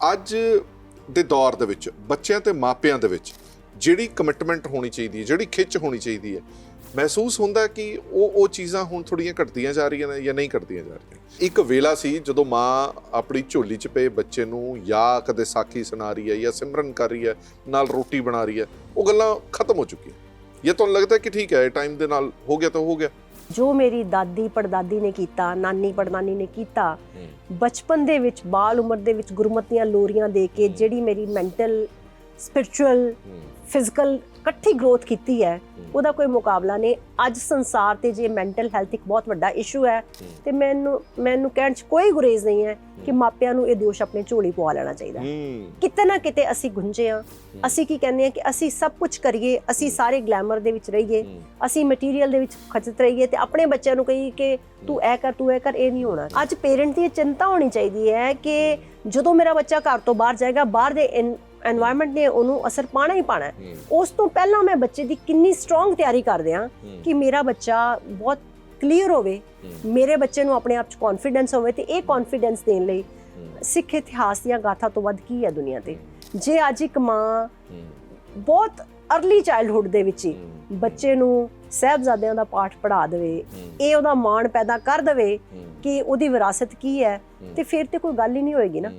ਅੱਜ ਦੇ ਦੌਰ ਦੇ ਵਿੱਚ, ਬੱਚਿਆਂ ਤੇ ਮਾਪਿਆਂ ਦੇ ਵਿੱਚ ਜਿਹੜੀ ਕਮਿਟਮੈਂਟ ਹੋਣੀ ਚਾਹੀਦੀ ਹੈ, ਜਿਹੜੀ ਖਿੱਚ ਹੋਣੀ ਚਾਹੀਦੀ ਹੈ, ਮਹਿਸੂਸ ਹੁੰਦਾ ਕਿ ਉਹ ਉਹ ਚੀਜ਼ਾਂ ਹੁਣ ਥੋੜੀਆਂ ਘਟਦੀਆਂ ਜਾ ਰਹੀਆਂ ਨੇ ਜਾਂ ਨਹੀਂ ਘਟਦੀਆਂ ਜਾ ਰਹੀਆਂ। ਇੱਕ ਵੇਲਾ ਸੀ ਜਦੋਂ ਮਾਂ ਆਪਣੀ ਝੋਲੀ 'ਚ ਪਏ ਬੱਚੇ ਨੂੰ ਜਾਂ ਕਦੇ ਸਾਖੀ ਸੁਣਾ ਰਹੀ ਹੈ ਜਾਂ ਸਿਮਰਨ ਕਰ ਰਹੀ ਹੈ, ਨਾਲ ਰੋਟੀ ਬਣਾ ਰਹੀ ਹੈ, ਉਹ ਗੱਲਾਂ ਖਤਮ ਹੋ ਚੁੱਕੀਆਂ। ਇਹ ਤੁਹਾਨੂੰ ਲੱਗਦਾ ਕਿ ਠੀਕ ਹੈ ਟਾਈਮ ਦੇ ਨਾਲ ਹੋ ਗਿਆ ਤਾਂ ਹੋ ਗਿਆ। ਜੋ ਮੇਰੀ ਦਾਦੀ ਪੜਦਾਦੀ ਨੇ ਕੀਤਾ ਨਾਨੀ ਪੜਨਾਨੀ ਨੇ ਕੀਤਾ ਬਚਪਨ ਦੇ ਵਿੱਚ ਬਾਲ ਉਮਰ ਦੇ ਵਿੱਚ ਗੁਰਮਤੀਆਂ ਲੋਰੀਆਂ ਦੇ ਕੇ ਜਿਹੜੀ ਮੇਰੀ ਮੈਂਟਲ ਸਪਿਰਚੁਅਲ ਫਿਜ਼ੀਕਲ ਇਕੱਠੀ ਗਰੋਥ ਕੀਤੀ ਹੈ ਉਹਦਾ ਕੋਈ ਮੁਕਾਬਲਾ ਨਹੀਂ। ਅੱਜ ਸੰਸਾਰ ਤੇ ਜੇ ਮੈਂਟਲ ਹੈਲਥ ਇੱਕ ਬਹੁਤ ਵੱਡਾ ਇਸ਼ੂ ਹੈ ਤੇ ਮੈਨੂੰ ਮੈਨੂੰ ਕਹਿਣ 'ਚ ਕੋਈ ਗੁਰੇਜ਼ ਨਹੀਂ ਹੈ ਕਿ ਮਾਪਿਆਂ ਨੂੰ ਇਹ ਦੋਸ਼ ਆਪਣੇ ਝੋਲੀ ਪਵਾ ਲੈਣਾ ਚਾਹੀਦਾ। ਕਿਤੇ ਨਾ ਕਿਤੇ ਅਸੀਂ ਗੁੰਝੇ ਆ ਅਸੀਂ ਕੀ ਕਹਿੰਦੇ ਆ ਕਿ ਅਸੀਂ ਸਭ ਕੁਝ ਕਰੀਏ ਅਸੀਂ ਸਾਰੇ ਗਲੈਮਰ ਦੇ ਵਿੱਚ ਰਹੀਏ ਅਸੀਂ ਮਟੀਰੀਅਲ ਦੇ ਵਿੱਚ ਖਚਤ ਰਹੀਏ ਤੇ ਆਪਣੇ ਬੱਚਿਆਂ ਨੂੰ ਕਹੀਏ ਕਿ ਤੂੰ ਇਹ ਕਰ ਤੂੰ ਇਹ ਕਰ ਇਹ ਨਹੀਂ ਹੋਣਾ। ਅੱਜ ਪੇਰੈਂਟ ਦੀ ਚਿੰਤਾ ਹੋਣੀ ਚਾਹੀਦੀ ਹੈ ਕਿ ਜਦੋਂ ਮੇਰਾ ਬੱਚਾ ਘਰ ਤੋਂ ਬਾਹਰ ਜਾਏਗਾ ਬਾਹਰ ਦੇ এনवायरमेंट ਨੇ ਉਹਨੂੰ ਅਸਰ ਪਾਣਾ ਹੀ ਪਾਣਾ ਉਸ ਤੋਂ ਪਹਿਲਾਂ ਮੈਂ ਬੱਚੇ ਦੀ ਕਿੰਨੀ ਸਟਰੋਂਗ ਤਿਆਰੀ ਕਰਦੇ ਆ ਕਿ ਮੇਰਾ ਬੱਚਾ ਬਹੁਤ ਕਲੀਅਰ ਹੋਵੇ, ਮੇਰੇ ਬੱਚੇ ਨੂੰ ਆਪਣੇ ਆਪ 'ਚ ਕੌਨਫੀਡੈਂਸ ਹੋਵੇ ਤੇ ਇਹ ਕੌਨਫੀਡੈਂਸ ਦੇਣ ਲਈ ਸਿੱਖ ਇਤਿਹਾਸ ਦੀਆਂ ਗਾਥਾ ਤੋਂ ਵੱਧ ਕੀ ਹੈ ਦੁਨੀਆ ਤੇ? ਜੇ ਅੱਜ ਇੱਕ ਮਾਂ ਬਹੁਤ ਅਰਲੀ ਚਾਈਲਡਹੁੱਡ ਦੇ ਵਿੱਚ ਹੀ ਬੱਚੇ ਨੂੰ ਸਹਿਬਜ਼ਾਦਿਆਂ ਦਾ ਪਾਠ ਪੜ੍ਹਾ ਦੇਵੇ, ਇਹ ਉਹਦਾ ਮਾਣ ਪੈਦਾ ਕਰ ਦੇਵੇ ਕਿ ਉਹਦੀ ਵਿਰਾਸਤ ਕੀ ਹੈ ਤੇ ਫਿਰ ਤੇ ਕੋਈ ਗੱਲ ਹੀ ਨਹੀਂ ਹੋਏਗੀ ਨਾ।